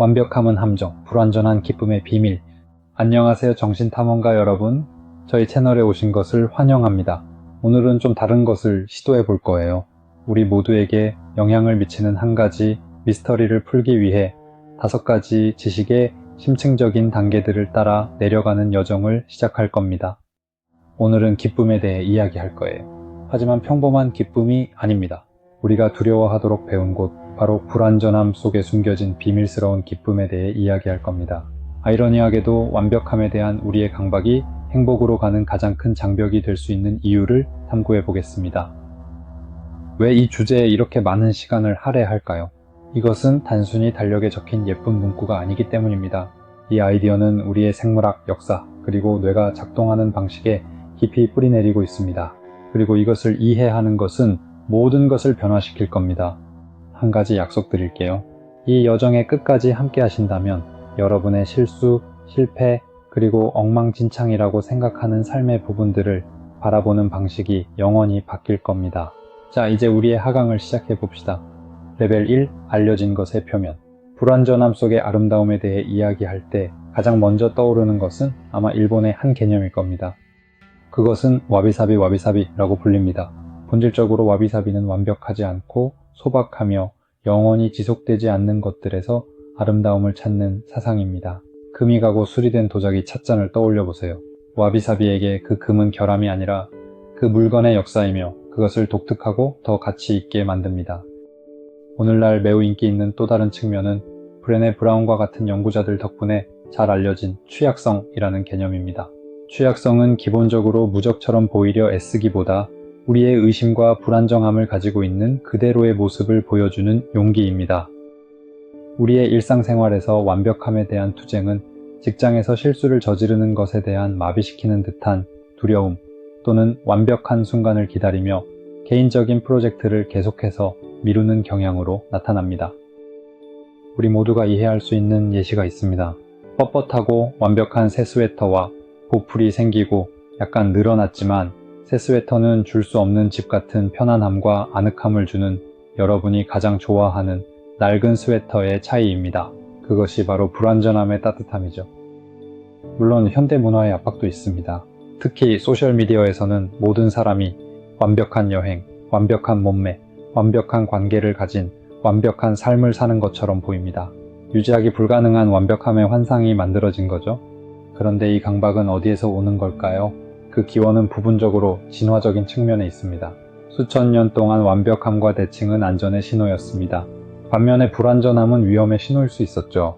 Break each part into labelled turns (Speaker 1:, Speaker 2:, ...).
Speaker 1: 완벽함은 함정, 불완전한 기쁨의 비밀. 안녕하세요 정신탐험가 여러분. 저희 채널에 오신 것을 환영합니다. 오늘은 좀 다른 것을 시도해 볼 거예요. 우리 모두에게 영향을 미치는 한 가지 미스터리를 풀기 위해 다섯 가지 지식의 심층적인 단계들을 따라 내려가는 여정을 시작할 겁니다. 오늘은 기쁨에 대해 이야기할 거예요. 하지만 평범한 기쁨이 아닙니다. 우리가 두려워하도록 배운 곳, 바로 불완전함 속에 숨겨진 비밀스러운 기쁨에 대해 이야기할 겁니다. 아이러니하게도 완벽함에 대한 우리의 강박이 행복으로 가는 가장 큰 장벽이 될 수 있는 이유를 탐구해 보겠습니다. 왜 이 주제에 이렇게 많은 시간을 할애할까요? 이것은 단순히 달력에 적힌 예쁜 문구가 아니기 때문입니다. 이 아이디어는 우리의 생물학, 역사, 그리고 뇌가 작동하는 방식에 깊이 뿌리내리고 있습니다. 그리고 이것을 이해하는 것은 모든 것을 변화시킬 겁니다. 한 가지 약속드릴게요. 이 여정의 끝까지 함께 하신다면 여러분의 실수, 실패, 그리고 엉망진창이라고 생각하는 삶의 부분들을 바라보는 방식이 영원히 바뀔 겁니다. 자, 이제 우리의 하강을 시작해 봅시다. 레벨 1, 알려진 것의 표면. 불완전함 속의 아름다움에 대해 이야기할 때 가장 먼저 떠오르는 것은 아마 일본의 한 개념일 겁니다. 그것은 와비사비 와비사비라고 불립니다. 본질적으로 와비사비는 완벽하지 않고 소박하며 영원히 지속되지 않는 것들에서 아름다움을 찾는 사상입니다. 금이 가고 수리된 도자기 찻잔을 떠올려 보세요. 와비사비에게 그 금은 결함이 아니라 그 물건의 역사이며 그것을 독특하고 더 가치 있게 만듭니다. 오늘날 매우 인기 있는 또 다른 측면은 브레네 브라운과 같은 연구자들 덕분에 잘 알려진 취약성이라는 개념입니다. 취약성은 기본적으로 무적처럼 보이려 애쓰기보다 우리의 의심과 불안정함을 가지고 있는 그대로의 모습을 보여주는 용기입니다. 우리의 일상생활에서 완벽함에 대한 투쟁은 직장에서 실수를 저지르는 것에 대한 마비시키는 듯한 두려움 또는 완벽한 순간을 기다리며 개인적인 프로젝트를 계속해서 미루는 경향으로 나타납니다. 우리 모두가 이해할 수 있는 예시가 있습니다. 뻣뻣하고 완벽한 새 스웨터와 보풀이 생기고 약간 늘어났지만 새 스웨터는 줄 수 없는 집 같은 편안함과 아늑함을 주는 여러분이 가장 좋아하는 낡은 스웨터의 차이입니다. 그것이 바로 불완전함의 따뜻함이죠. 물론 현대 문화의 압박도 있습니다. 특히 소셜미디어에서는 모든 사람이 완벽한 여행, 완벽한 몸매, 완벽한 관계를 가진 완벽한 삶을 사는 것처럼 보입니다. 유지하기 불가능한 완벽함의 환상이 만들어진 거죠. 그런데 이 강박은 어디에서 오는 걸까요? 그 기원은 부분적으로 진화적인 측면에 있습니다. 수천 년 동안 완벽함과 대칭은 안전의 신호였습니다. 반면에 불완전함은 위험의 신호일 수 있었죠.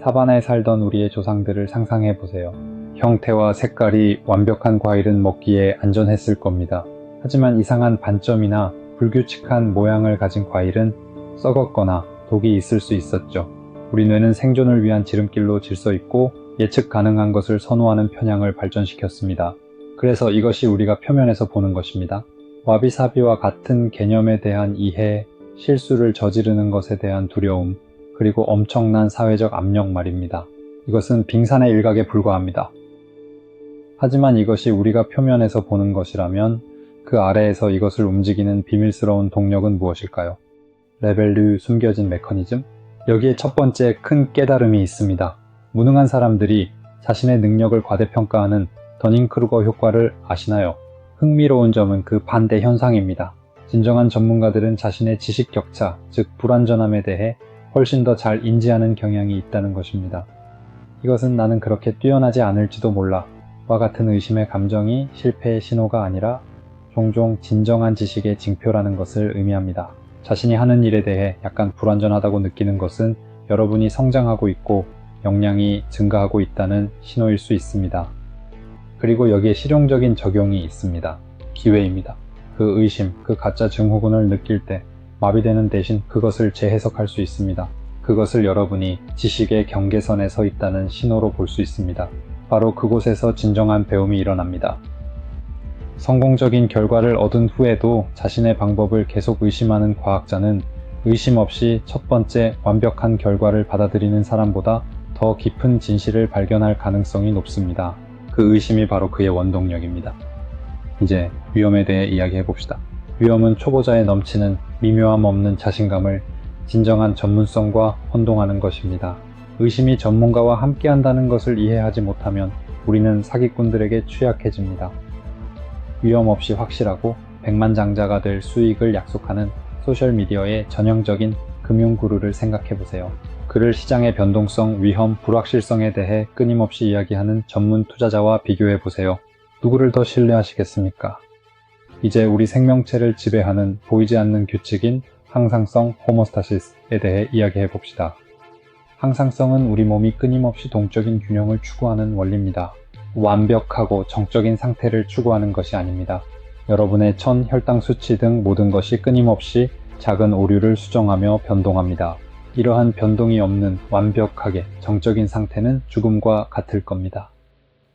Speaker 1: 사바나에 살던 우리의 조상들을 상상해 보세요. 형태와 색깔이 완벽한 과일은 먹기에 안전했을 겁니다. 하지만 이상한 반점이나 불규칙한 모양을 가진 과일은 썩었거나 독이 있을 수 있었죠. 우리 뇌는 생존을 위한 지름길로 질서 있고 예측 가능한 것을 선호하는 편향을 발전시켰습니다. 그래서 이것이 우리가 표면에서 보는 것입니다. 와비사비와 같은 개념에 대한 이해, 실수를 저지르는 것에 대한 두려움, 그리고 엄청난 사회적 압력 말입니다. 이것은 빙산의 일각에 불과합니다. 하지만 이것이 우리가 표면에서 보는 것이라면 그 아래에서 이것을 움직이는 비밀스러운 동력은 무엇일까요? 레벨류 숨겨진 메커니즘? 여기에 첫 번째 큰 깨달음이 있습니다. 무능한 사람들이 자신의 능력을 과대평가하는 더닝크루거 효과를 아시나요? 흥미로운 점은 그 반대 현상입니다. 진정한 전문가들은 자신의 지식 격차, 즉 불완전함에 대해 훨씬 더 잘 인지하는 경향이 있다는 것입니다. 이것은 나는 그렇게 뛰어나지 않을지도 몰라 와 같은 의심의 감정이 실패의 신호가 아니라 종종 진정한 지식의 징표라는 것을 의미합니다. 자신이 하는 일에 대해 약간 불완전하다고 느끼는 것은 여러분이 성장하고 있고 역량이 증가하고 있다는 신호일 수 있습니다. 그리고 여기에 실용적인 적용이 있습니다. 기회입니다. 그 의심, 그 가짜 증후군을 느낄 때 마비되는 대신 그것을 재해석할 수 있습니다. 그것을 여러분이 지식의 경계선에 서 있다는 신호로 볼 수 있습니다. 바로 그곳에서 진정한 배움이 일어납니다. 성공적인 결과를 얻은 후에도 자신의 방법을 계속 의심하는 과학자는 의심 없이 첫 번째 완벽한 결과를 받아들이는 사람보다 더 깊은 진실을 발견할 가능성이 높습니다. 그 의심이 바로 그의 원동력입니다. 이제 위험에 대해 이야기해 봅시다. 위험은 초보자에 넘치는 미묘함 없는 자신감을 진정한 전문성과 혼동하는 것입니다. 의심이 전문가와 함께 한다는 것을 이해하지 못하면 우리는 사기꾼들에게 취약해집니다. 위험 없이 확실하고 백만장자가 될 수익을 약속하는 소셜미디어의 전형적인 금융구루를 생각해 보세요. 그를 시장의 변동성, 위험, 불확실성에 대해 끊임없이 이야기하는 전문 투자자와 비교해 보세요. 누구를 더 신뢰하시겠습니까? 이제 우리 생명체를 지배하는 보이지 않는 규칙인 항상성 호모스타시스에 대해 이야기해 봅시다. 항상성은 우리 몸이 끊임없이 동적인 균형을 추구하는 원리입니다. 완벽하고 정적인 상태를 추구하는 것이 아닙니다. 여러분의 천, 혈당 수치 등 모든 것이 끊임없이 작은 오류를 수정하며 변동합니다. 이러한 변동이 없는 완벽하게 정적인 상태는 죽음과 같을 겁니다.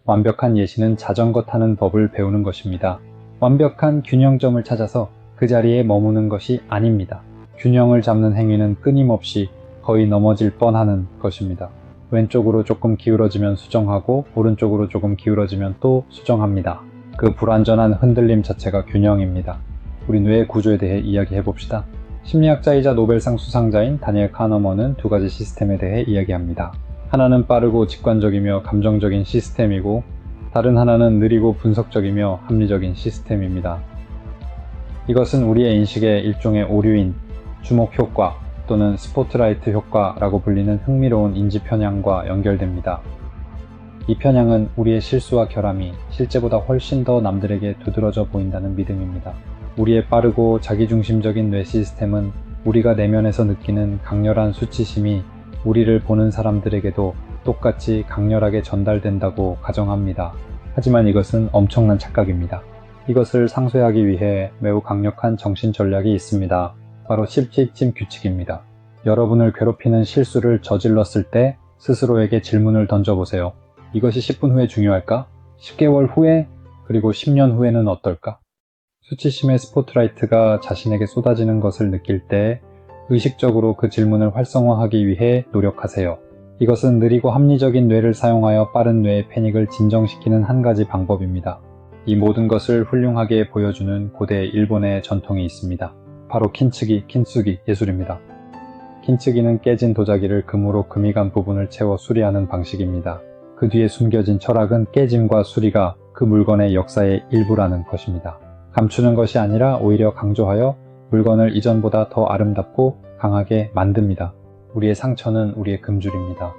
Speaker 1: 완벽한 예시는 자전거 타는 법을 배우는 것입니다. 완벽한 균형점을 찾아서 그 자리에 머무는 것이 아닙니다. 균형을 잡는 행위는 끊임없이 거의 넘어질 뻔하는 것입니다. 왼쪽으로 조금 기울어지면 수정하고 오른쪽으로 조금 기울어지면 또 수정합니다. 그 불완전한 흔들림 자체가 균형입니다. 우리 뇌의 구조에 대해 이야기해 봅시다. 심리학자이자 노벨상 수상자인 다니엘 카너먼은 두 가지 시스템에 대해 이야기합니다. 하나는 빠르고 직관적이며 감정적인 시스템이고 다른 하나는 느리고 분석적이며 합리적인 시스템입니다. 이것은 우리의 인식의 일종의 오류인 주목 효과 또는 스포트라이트 효과라고 불리는 흥미로운 인지 편향과 연결됩니다. 이 편향은 우리의 실수와 결함이 실제보다 훨씬 더 남들에게 두드러져 보인다는 믿음입니다. 우리의 빠르고 자기중심적인 뇌 시스템은 우리가 내면에서 느끼는 강렬한 수치심이 우리를 보는 사람들에게도 똑같이 강렬하게 전달된다고 가정합니다. 하지만 이것은 엄청난 착각입니다. 이것을 상쇄하기 위해 매우 강력한 정신 전략이 있습니다. 바로 17침 규칙입니다. 여러분을 괴롭히는 실수를 저질렀을 때 스스로에게 질문을 던져보세요. 이것이 10분 후에 중요할까? 10개월 후에? 그리고 10년 후에는 어떨까? 수치심의 스포트라이트가 자신에게 쏟아지는 것을 느낄 때 의식적으로 그 질문을 활성화하기 위해 노력하세요. 이것은 느리고 합리적인 뇌를 사용하여 빠른 뇌의 패닉을 진정시키는 한 가지 방법입니다. 이 모든 것을 훌륭하게 보여주는 고대 일본의 전통이 있습니다. 바로 킨츠기, 킨츠기 예술입니다. 킨츠기는 깨진 도자기를 금으로 금이 간 부분을 채워 수리하는 방식입니다. 그 뒤에 숨겨진 철학은 깨짐과 수리가 그 물건의 역사의 일부라는 것입니다. 감추는 것이 아니라 오히려 강조하여 물건을 이전보다 더 아름답고 강하게 만듭니다. 우리의 상처는 우리의 금줄입니다.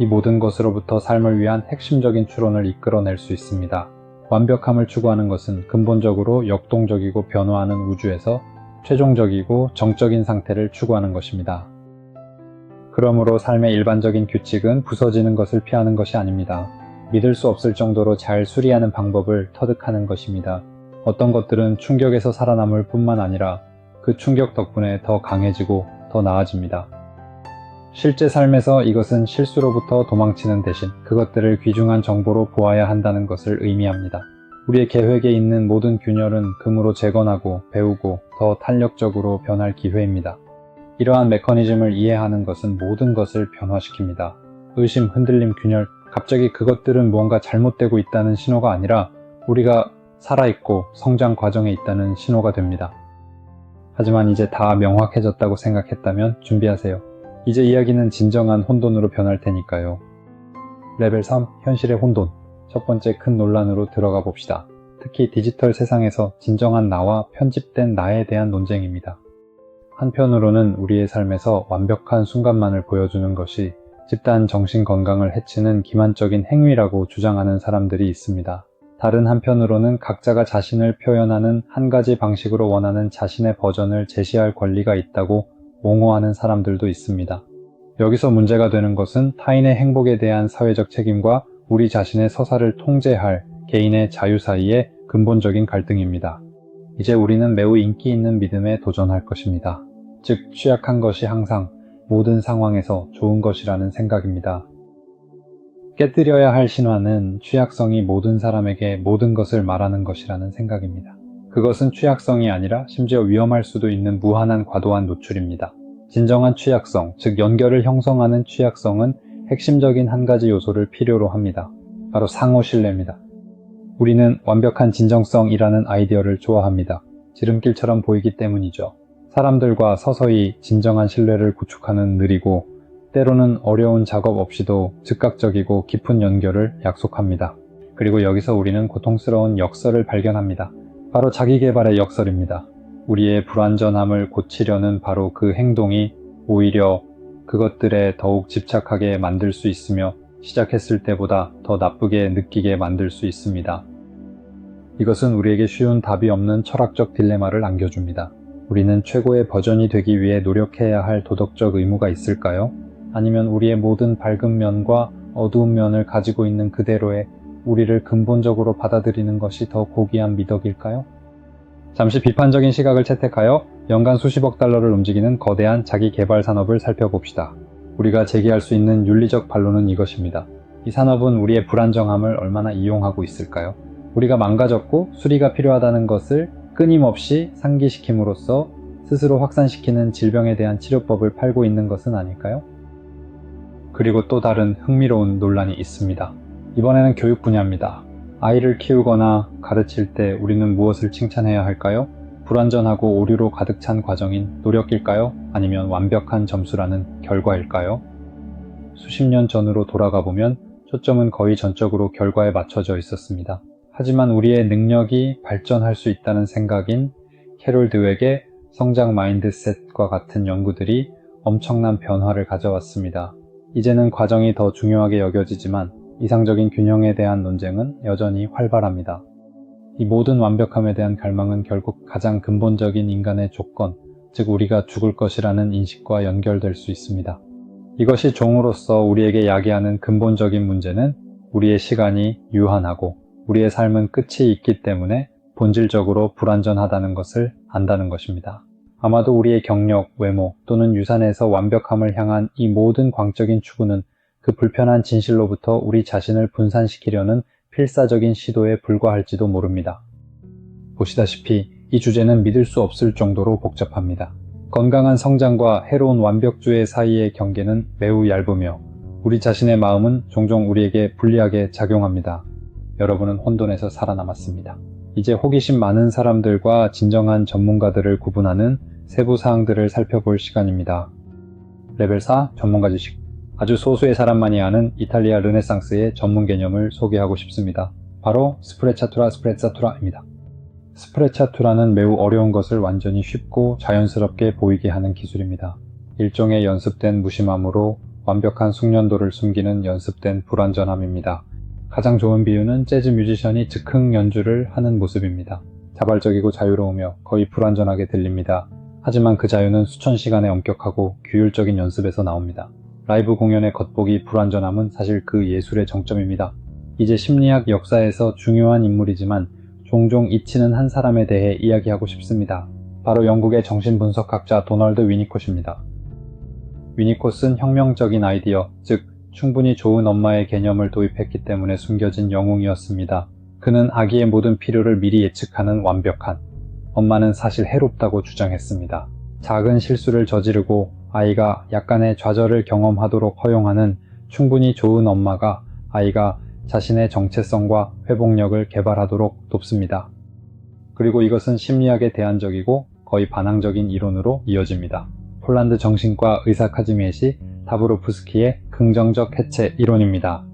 Speaker 1: 이 모든 것으로부터 삶을 위한 핵심적인 추론을 이끌어낼 수 있습니다. 완벽함을 추구하는 것은 근본적으로 역동적이고 변화하는 우주에서 최종적이고 정적인 상태를 추구하는 것입니다. 그러므로 삶의 일반적인 규칙은 부서지는 것을 피하는 것이 아닙니다. 믿을 수 없을 정도로 잘 수리하는 방법을 터득하는 것입니다. 어떤 것들은 충격에서 살아남을 뿐만 아니라 그 충격 덕분에 더 강해지고 더 나아집니다. 실제 삶에서 이것은 실수로부터 도망치는 대신 그것들을 귀중한 정보로 보아야 한다는 것을 의미합니다. 우리의 계획에 있는 모든 균열은 금으로 재건하고 배우고 더 탄력적으로 변할 기회입니다. 이러한 메커니즘을 이해하는 것은 모든 것을 변화시킵니다. 의심, 흔들림, 균열, 갑자기 그것들은 무언가 잘못되고 있다는 신호가 아니라 우리가 살아있고 성장 과정에 있다는 신호가 됩니다. 하지만 이제 다 명확해졌다고 생각했다면 준비하세요. 이제 이야기는 진정한 혼돈으로 변할 테니까요. 레벨 3 현실의 혼돈. 첫 번째 큰 논란으로 들어가 봅시다. 특히 디지털 세상에서 진정한 나와 편집된 나에 대한 논쟁입니다. 한편으로는 우리의 삶에서 완벽한 순간만을 보여주는 것이 집단 정신 건강을 해치는 기만적인 행위라고 주장하는 사람들이 있습니다. 다른 한편으로는 각자가 자신을 표현하는 한 가지 방식으로 원하는 자신의 버전을 제시할 권리가 있다고 옹호하는 사람들도 있습니다. 여기서 문제가 되는 것은 타인의 행복에 대한 사회적 책임과 우리 자신의 서사를 통제할 개인의 자유 사이의 근본적인 갈등입니다. 이제 우리는 매우 인기 있는 믿음에 도전할 것입니다. 즉, 취약한 것이 항상 모든 상황에서 좋은 것이라는 생각입니다. 깨뜨려야 할 신화는 취약성이 모든 사람에게 모든 것을 말하는 것이라는 생각입니다. 그것은 취약성이 아니라 심지어 위험할 수도 있는 무한한 과도한 노출입니다. 진정한 취약성, 즉 연결을 형성하는 취약성은 핵심적인 한 가지 요소를 필요로 합니다. 바로 상호 신뢰입니다. 우리는 완벽한 진정성이라는 아이디어를 좋아합니다. 지름길처럼 보이기 때문이죠. 사람들과 서서히 진정한 신뢰를 구축하는 느리고 때로는 어려운 작업 없이도 즉각적이고 깊은 연결을 약속합니다. 그리고 여기서 우리는 고통스러운 역설을 발견합니다. 바로 자기 개발의 역설입니다. 우리의 불완전함을 고치려는 바로 그 행동이 오히려 그것들에 더욱 집착하게 만들 수 있으며 시작했을 때보다 더 나쁘게 느끼게 만들 수 있습니다. 이것은 우리에게 쉬운 답이 없는 철학적 딜레마를 안겨줍니다. 우리는 최고의 버전이 되기 위해 노력해야 할 도덕적 의무가 있을까요? 아니면 우리의 모든 밝은 면과 어두운 면을 가지고 있는 그대로의 우리를 근본적으로 받아들이는 것이 더 고귀한 미덕일까요? 잠시 비판적인 시각을 채택하여 연간 수십억 달러를 움직이는 거대한 자기 개발 산업을 살펴봅시다. 우리가 제기할 수 있는 윤리적 반론은 이것입니다. 이 산업은 우리의 불안정함을 얼마나 이용하고 있을까요? 우리가 망가졌고 수리가 필요하다는 것을 끊임없이 상기시킴으로써 스스로 확산시키는 질병에 대한 치료법을 팔고 있는 것은 아닐까요? 그리고 또 다른 흥미로운 논란이 있습니다. 이번에는 교육 분야입니다. 아이를 키우거나 가르칠 때 우리는 무엇을 칭찬해야 할까요? 불완전하고 오류로 가득 찬 과정인 노력일까요? 아니면 완벽한 점수라는 결과일까요? 수십 년 전으로 돌아가 보면 초점은 거의 전적으로 결과에 맞춰져 있었습니다. 하지만 우리의 능력이 발전할 수 있다는 생각인 캐롤 드웩의 성장 마인드셋과 같은 연구들이 엄청난 변화를 가져왔습니다. 이제는 과정이 더 중요하게 여겨지지만 이상적인 균형에 대한 논쟁은 여전히 활발합니다. 이 모든 완벽함에 대한 갈망은 결국 가장 근본적인 인간의 조건, 즉 우리가 죽을 것이라는 인식과 연결될 수 있습니다. 이것이 종으로서 우리에게 야기하는 근본적인 문제는 우리의 시간이 유한하고 우리의 삶은 끝이 있기 때문에 본질적으로 불완전하다는 것을 안다는 것입니다. 아마도 우리의 경력, 외모 또는 유산에서 완벽함을 향한 이 모든 광적인 추구는 그 불편한 진실로부터 우리 자신을 분산시키려는 필사적인 시도에 불과할지도 모릅니다. 보시다시피 이 주제는 믿을 수 없을 정도로 복잡합니다. 건강한 성장과 해로운 완벽주의 사이의 경계는 매우 얇으며 우리 자신의 마음은 종종 우리에게 불리하게 작용합니다. 여러분은 혼돈에서 살아남았습니다. 이제 호기심 많은 사람들과 진정한 전문가들을 구분하는 세부 사항들을 살펴볼 시간입니다. 레벨 4 전문가 지식 아주 소수의 사람만이 아는 이탈리아 르네상스의 전문 개념을 소개하고 싶습니다. 바로 스프레차투라 스프레차투라입니다. 스프레차투라는 매우 어려운 것을 완전히 쉽고 자연스럽게 보이게 하는 기술입니다. 일종의 연습된 무심함으로 완벽한 숙련도를 숨기는 연습된 불완전함입니다. 가장 좋은 비유는 재즈 뮤지션이 즉흥 연주를 하는 모습입니다. 자발적이고 자유로우며 거의 불완전하게 들립니다. 하지만 그 자유는 수천 시간의 엄격하고 규율적인 연습에서 나옵니다. 라이브 공연의 겉보기 불완전함은 사실 그 예술의 정점입니다. 이제 심리학 역사에서 중요한 인물이지만 종종 잊히는 한 사람에 대해 이야기하고 싶습니다. 바로 영국의 정신분석학자 도널드 위니콧입니다. 위니콧은 혁명적인 아이디어, 즉 충분히 좋은 엄마의 개념을 도입했기 때문에 숨겨진 영웅이었습니다. 그는 아기의 모든 필요를 미리 예측하는 완벽한 엄마는 사실 해롭다고 주장했습니다. 작은 실수를 저지르고 아이가 약간의 좌절을 경험하도록 허용하는 충분히 좋은 엄마가 아이가 자신의 정체성과 회복력을 개발하도록 돕습니다. 그리고 이것은 심리학의 대안적이고 거의 반항적인 이론으로 이어집니다. 폴란드 정신과 의사 카즈미엣이 다브로프스키의 긍정적 해체 이론입니다.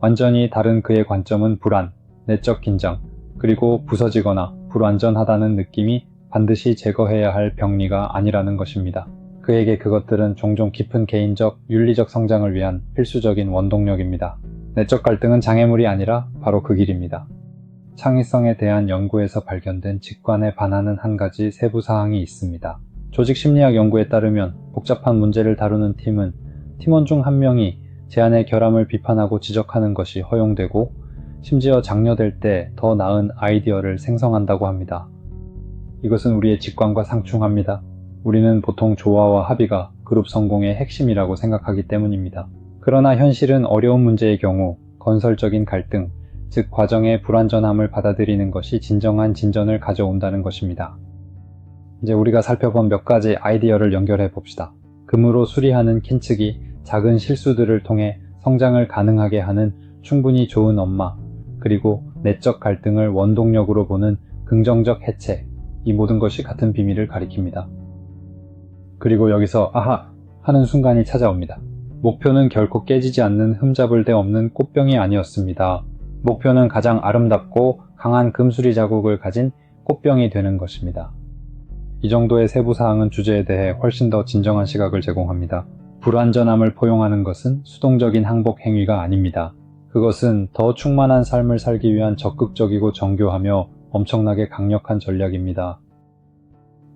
Speaker 1: 완전히 다른 그의 관점은 불안, 내적 긴장, 그리고 부서지거나 불완전하다는 느낌이 반드시 제거해야 할 병리가 아니라는 것입니다. 그에게 그것들은 종종 깊은 개인적, 윤리적 성장을 위한 필수적인 원동력입니다. 내적 갈등은 장애물이 아니라 바로 그 길입니다. 창의성에 대한 연구에서 발견된 직관에 반하는 한 가지 세부 사항이 있습니다. 조직 심리학 연구에 따르면 복잡한 문제를 다루는 팀은 팀원 중 한 명이 제안의 결함을 비판하고 지적하는 것이 허용되고 심지어 장려될 때 더 나은 아이디어를 생성한다고 합니다. 이것은 우리의 직관과 상충합니다. 우리는 보통 조화와 합의가 그룹 성공의 핵심이라고 생각하기 때문입니다. 그러나 현실은 어려운 문제의 경우 건설적인 갈등, 즉 과정의 불완전함을 받아들이는 것이 진정한 진전을 가져온다는 것입니다. 이제 우리가 살펴본 몇 가지 아이디어를 연결해 봅시다. 금으로 수리하는 킨츠기, 작은 실수들을 통해 성장을 가능하게 하는 충분히 좋은 엄마, 그리고 내적 갈등을 원동력으로 보는 긍정적 해체, 이 모든 것이 같은 비밀을 가리킵니다. 그리고 여기서 아하 하는 순간이 찾아옵니다. 목표는 결코 깨지지 않는 흠잡을 데 없는 꽃병이 아니었습니다. 목표는 가장 아름답고 강한 금수리 자국을 가진 꽃병이 되는 것입니다. 이 정도의 세부 사항은 주제에 대해 훨씬 더 진정한 시각을 제공합니다. 불완전함을 포용하는 것은 수동적인 항복 행위가 아닙니다. 그것은 더 충만한 삶을 살기 위한 적극적이고 정교하며 엄청나게 강력한 전략입니다.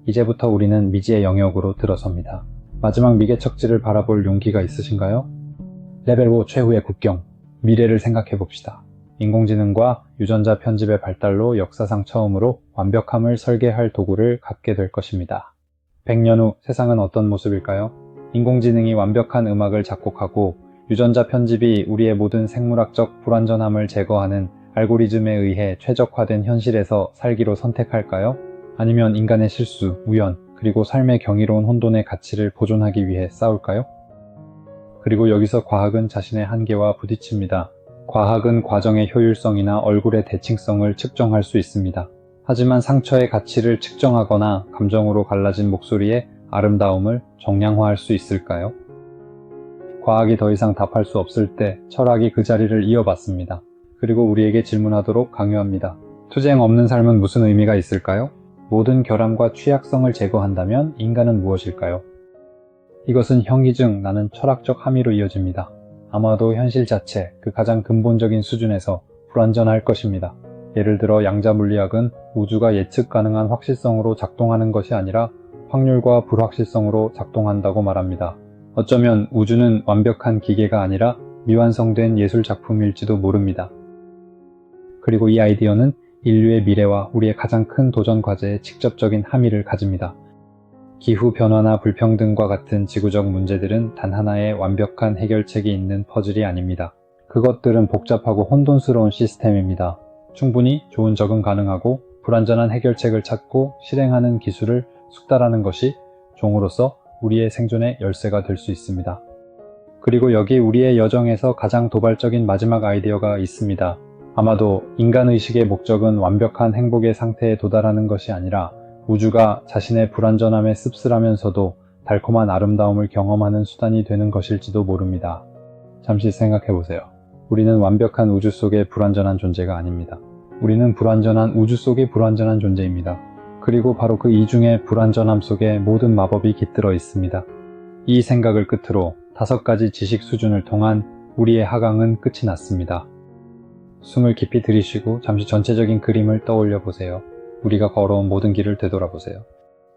Speaker 1: 이제부터 우리는 미지의 영역으로 들어섭니다. 마지막 미개척지를 바라볼 용기가 있으신가요? 레벨 5 최후의 국경, 미래를 생각해 봅시다. 인공지능과 유전자 편집의 발달로 역사상 처음으로 완벽함을 설계할 도구를 갖게 될 것입니다. 100년 후 세상은 어떤 모습일까요? 인공지능이 완벽한 음악을 작곡하고 유전자 편집이 우리의 모든 생물학적 불완전함을 제거하는 알고리즘에 의해 최적화된 현실에서 살기로 선택할까요? 아니면 인간의 실수, 우연, 그리고 삶의 경이로운 혼돈의 가치를 보존하기 위해 싸울까요? 그리고 여기서 과학은 자신의 한계와 부딪힙니다. 과학은 과정의 효율성이나 얼굴의 대칭성을 측정할 수 있습니다. 하지만 상처의 가치를 측정하거나 감정으로 갈라진 목소리의 아름다움을 정량화할 수 있을까요? 과학이 더 이상 답할 수 없을 때 철학이 그 자리를 이어받습니다. 그리고 우리에게 질문하도록 강요합니다. 투쟁 없는 삶은 무슨 의미가 있을까요? 모든 결함과 취약성을 제거한다면 인간은 무엇일까요? 이것은 형이증 나는 철학적 함의로 이어집니다. 아마도 현실 자체, 그 가장 근본적인 수준에서 불완전할 것입니다. 예를 들어 양자 물리학은 우주가 예측 가능한 확실성으로 작동하는 것이 아니라 확률과 불확실성으로 작동한다고 말합니다. 어쩌면 우주는 완벽한 기계가 아니라 미완성된 예술 작품일지도 모릅니다. 그리고 이 아이디어는 인류의 미래와 우리의 가장 큰 도전 과제에 직접적인 함의를 가집니다. 기후 변화나 불평등과 같은 지구적 문제들은 단 하나의 완벽한 해결책이 있는 퍼즐이 아닙니다. 그것들은 복잡하고 혼돈스러운 시스템입니다. 충분히 좋은 적응 가능하고 불완전한 해결책을 찾고 실행하는 기술을 숙달하는 것이 종으로서 우리의 생존의 열쇠가 될 수 있습니다. 그리고 여기 우리의 여정에서 가장 도발적인 마지막 아이디어가 있습니다. 아마도 인간의식의 목적은 완벽한 행복의 상태에 도달하는 것이 아니라 우주가 자신의 불완전함에 씁쓸하면서도 달콤한 아름다움을 경험하는 수단이 되는 것일지도 모릅니다. 잠시 생각해 보세요. 우리는 완벽한 우주 속의 불완전한 존재가 아닙니다. 우리는 불완전한 우주 속의 불완전한 존재입니다. 그리고 바로 그 이중의 불완전함 속에 모든 마법이 깃들어 있습니다. 이 생각을 끝으로 다섯 가지 지식 수준을 통한 우리의 하강은 끝이 났습니다. 숨을 깊이 들이쉬고 잠시 전체적인 그림을 떠올려 보세요. 우리가 걸어온 모든 길을 되돌아보세요.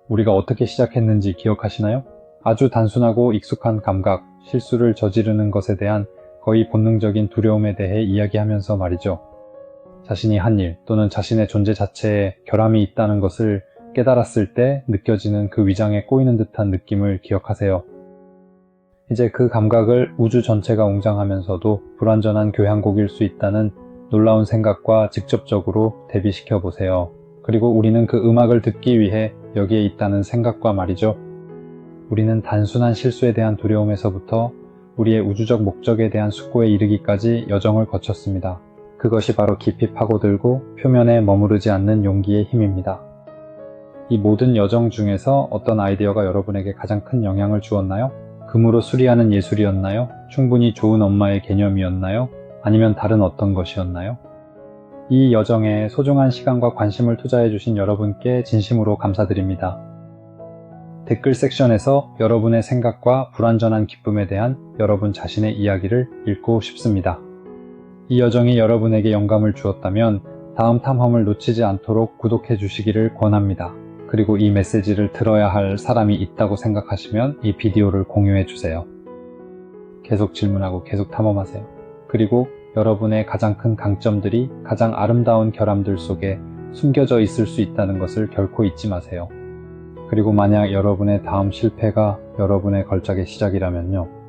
Speaker 1: 우리가 어떻게 시작했는지 기억하시나요? 아주 단순하고 익숙한 감각, 실수를 저지르는 것에 대한 거의 본능적인 두려움에 대해 이야기하면서 말이죠. 자신이 한 일 또는 자신의 존재 자체에 결함이 있다는 것을 깨달았을 때 느껴지는 그 위장에 꼬이는 듯한 느낌을 기억하세요. 이제 그 감각을 우주 전체가 웅장하면서도 불완전한 교향곡일 수 있다는 놀라운 생각과 직접적으로 대비시켜 보세요. 그리고 우리는 그 음악을 듣기 위해 여기에 있다는 생각과 말이죠. 우리는 단순한 실수에 대한 두려움에서부터 우리의 우주적 목적에 대한 숙고에 이르기까지 여정을 거쳤습니다. 그것이 바로 깊이 파고들고 표면에 머무르지 않는 용기의 힘입니다. 이 모든 여정 중에서 어떤 아이디어가 여러분에게 가장 큰 영향을 주었나요? 금으로 수리하는 예술이었나요? 충분히 좋은 엄마의 개념이었나요? 아니면 다른 어떤 것이었나요? 이 여정에 소중한 시간과 관심을 투자해주신 여러분께 진심으로 감사드립니다. 댓글 섹션에서 여러분의 생각과 불완전한 기쁨에 대한 여러분 자신의 이야기를 읽고 싶습니다. 이 여정이 여러분에게 영감을 주었다면 다음 탐험을 놓치지 않도록 구독해 주시기를 권합니다. 그리고 이 메시지를 들어야 할 사람이 있다고 생각하시면 이 비디오를 공유해 주세요. 계속 질문하고 계속 탐험하세요. 그리고 여러분의 가장 큰 강점들이 가장 아름다운 결함들 속에 숨겨져 있을 수 있다는 것을 결코 잊지 마세요. 그리고 만약 여러분의 다음 실패가 여러분의 걸작의 시작이라면요.